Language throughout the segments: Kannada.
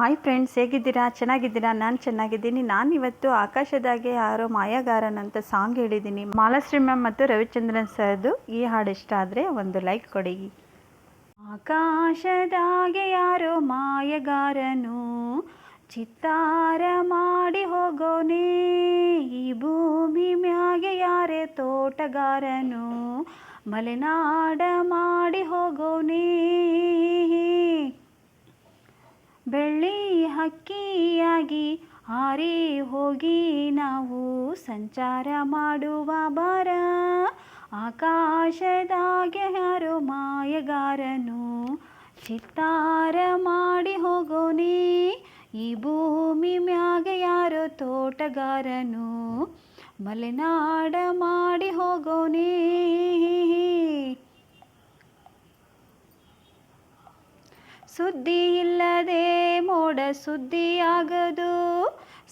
ಹಾಯ್ ಫ್ರೆಂಡ್ಸ್ ಹೇಗಿದ್ದೀರಾ? ಚೆನ್ನಾಗಿದ್ದೀರಾ? ನಾನು ಚೆನ್ನಾಗಿದ್ದೀನಿ. ನಾನು ಇವತ್ತು ಆಕಾಶದಾಗೆ ಯಾರೋ ಮಾಯಾಗಾರನಂತ ಸಾಂಗ್ ಹೇಳಿದ್ದೀನಿ. ಮಾಲಾಶ್ರೀ ಮ್ಯಾಮ್ ಮತ್ತು ರವಿಚಂದ್ರನ್ ಸರ್ದು ಈ ಹಾಡು ಇಷ್ಟ ಆದರೆ ಒಂದು ಲೈಕ್ ಕೊಡಿ. ಆಕಾಶದಾಗೆ ಯಾರೋ ಮಾಯಗಾರನು, ಚಿತ್ತಾರ ಮಾಡಿ ಹೋಗೋನೇ. ಈ ಭೂಮಿ ಮ್ಯಾಗೆ ಯಾರೇ ತೋಟಗಾರನು, ಮಲೆನಾಡ ಮಾಡಿ ಹೋಗೋನೇ. ಹಕ್ಕಿಯಾಗಿ ಹಾರಿ ಹೋಗಿ ನಾವು ಸಂಚಾರ ಮಾಡುವ ಬರ ಆಕಾಶದಾಗೆ ಯಾರು ಮಾಯಗಾರನು ಚಿತ್ತಾರ ಮಾಡಿ ಹೋಗೋನಿ. ಈ ಭೂಮಿ ಮ್ಯಾಗ ಯಾರು ತೋಟಗಾರನು, ಮಲೆನಾಡ ಮಾಡಿ ಹೋಗೋನಿ. ಸುದ್ದಿ ಇಲ್ಲದೆ ಮೋಡ ಸುದ್ದಿಯಾಗದು,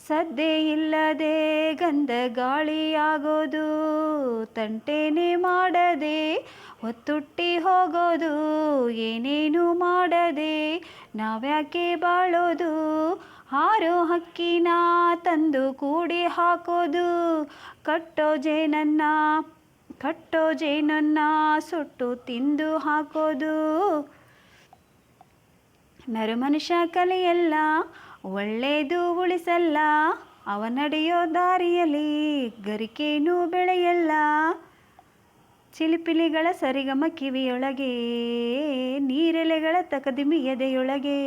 ಸದ್ದೆ ಇಲ್ಲದೆ ಗಂಧ ಗಾಳಿಯಾಗೋದು, ತಂಟೇನೆ ಮಾಡದೆ ಒತ್ತುಟ್ಟಿ ಹೋಗೋದು, ಏನೇನು ಮಾಡದೆ ನಾವ್ಯಾಕೆ ಬಾಳೋದು, ಹಾರೋ ಹಕ್ಕಿನ ತಂದು ಕೂಡಿ ಹಾಕೋದು, ಕಟ್ಟೋ ಜೇನನ್ನ ಕಟ್ಟೋ ಜೇನನ್ನ ಸುಟ್ಟು ತಿಂದು ಹಾಕೋದು. ನರಮನುಷ್ಯ ಕಲೆಯಲ್ಲ, ಒಳ್ಳೆಯದು ಉಳಿಸಲ್ಲ ಅವ ನಡೆಯೋ ದಾರಿಯಲ್ಲಿ ಗರಿಕೇನು ಬೆಳೆಯಲ್ಲ. ಚಿಲಿಪಿಲಿಗಳ ಸರಿಗಮ ಕಿವಿಯೊಳಗೆ, ನೀರೆಲೆಗಳ ತಕದಿಮಿ ಎದೆಯೊಳಗೆ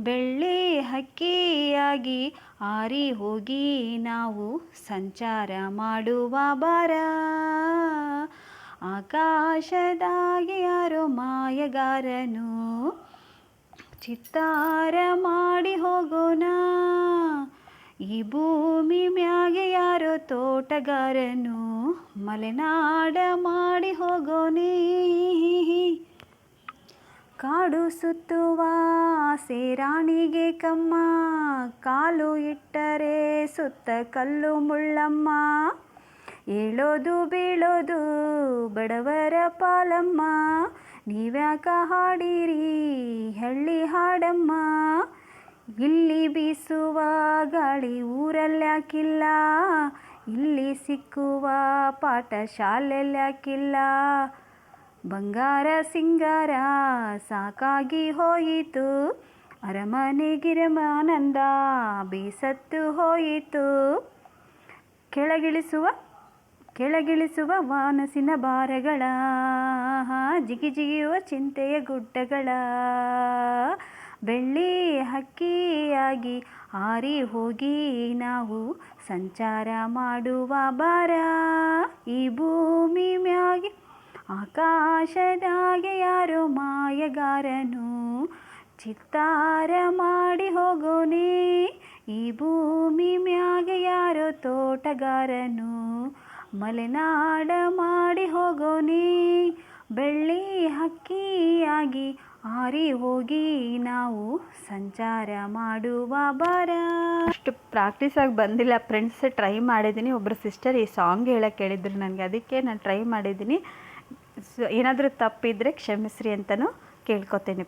ಬೆಳ್ಳಿ ಹಕ್ಕಿಯಾಗಿ ಆರಿ ಹೋಗಿ ನಾವು ಸಂಚಾರ ಮಾಡುವ ಬಾರ ಆಕಾಶದಾಗಿ ಯಾರೋ ಮಾಯಗಾರನು ಚಿತ್ತಾರ ಮಾಡಿ ಹೋಗೋಣ. ಈ ಭೂಮಿ ಮ್ಯಾಗೆ ಯಾರೋ ತೋಟಗಾರನು ಮಲೆನಾಡ ಮಾಡಿ ಹೋಗೋಣ. ಕಾಡು ಸುತ್ತುವ ಸೇರಾಣಿಗೆ ಕಮ್ಮ. ಕಾಲು ಇಟ್ಟರೆ ಸುತ್ತ ಕಲ್ಲು ಮುಳ್ಳಮ್ಮ. ಏಳೋದು ಬೀಳೋದು ಬಡವರ ಪಾಲಮ್ಮ. ನೀವ್ಯಾಕ ಹಾಡಿರಿ, ಹಳ್ಳಿ ಹಾಡಮ್ಮ. ಇಲ್ಲಿ ಬೀಸುವ ಗಾಳಿ ಊರಲ್ಲಾಕಿಲ್ಲ ಇಲ್ಲಿ ಸಿಕ್ಕುವ ಪಾಠ ಶಾಲೆಲ್ಲಾಕಿಲ್ಲ ಬಂಗಾರ, ಸಿಂಗಾರ ಸಾಕಾಗಿ ಹೋಯಿತು, ಅರಮನೆ ಗಿರಮಾನಂದ ಬೇಸತ್ತು ಹೋಯಿತು. ಕೆಳಗಿಳಿಸುವ ಕೆಳಗಿಳಿಸುವ ವಾನಸಿನ ಭಾರಗಳ ಜಿಗಿ ಜಿಗಿಯುವ ಚಿಂತೆಯ ಗುಡ್ಡಗಳ. ಬೆಳ್ಳಿ ಹಕ್ಕಿಯಾಗಿ ಆರಿ ಹೋಗಿ ನಾವು ಸಂಚಾರ ಮಾಡುವ ಬಾರ ಈ ಭೂಮಿ ಮ್ಯಾಗೆ ಆಕಾಶದಾಗೆ ಯಾರೋ ಮಾಯಗಾರನು. ಚಿತ್ತಾರ ಮಾಡಿ ಹೋಗೋನೇ ಈ ಭೂಮಿ ಮ್ಯಾಗೆ ಯಾರೋ ತೋಟಗಾರನು. ಮಲೆನಾಡ ಮಾಡಿ ಹೋಗೋನೇ ಬೆಳ್ಳಿ ಹಕ್ಕಿಯಾಗಿ ಆರಿ ಹೋಗಿ ನಾವು ಸಂಚಾರ ಮಾಡುವ ಬರ ಅಷ್ಟು ಪ್ರಾಕ್ಟೀಸಾಗಿ ಬಂದಿಲ್ಲ ಫ್ರೆಂಡ್ಸ್ ಟ್ರೈ ಮಾಡಿದ್ದೀನಿ. ಒಬ್ಬರು ಸಿಸ್ಟರ್ ಈ ಸಾಂಗ್ ಹೇಳಕ್ಕೆ ಹೇಳಿದ್ರು ನನಗೆ, ಅದಕ್ಕೆ ನಾನು ಟ್ರೈ ಮಾಡಿದ್ದೀನಿ. ಏನಾದರೂ ತಪ್ಪಿದರೆ ಕ್ಷಮಿಸ್ರಿ ಅಂತಲೂ ಕೇಳ್ಕೊತೇನೆ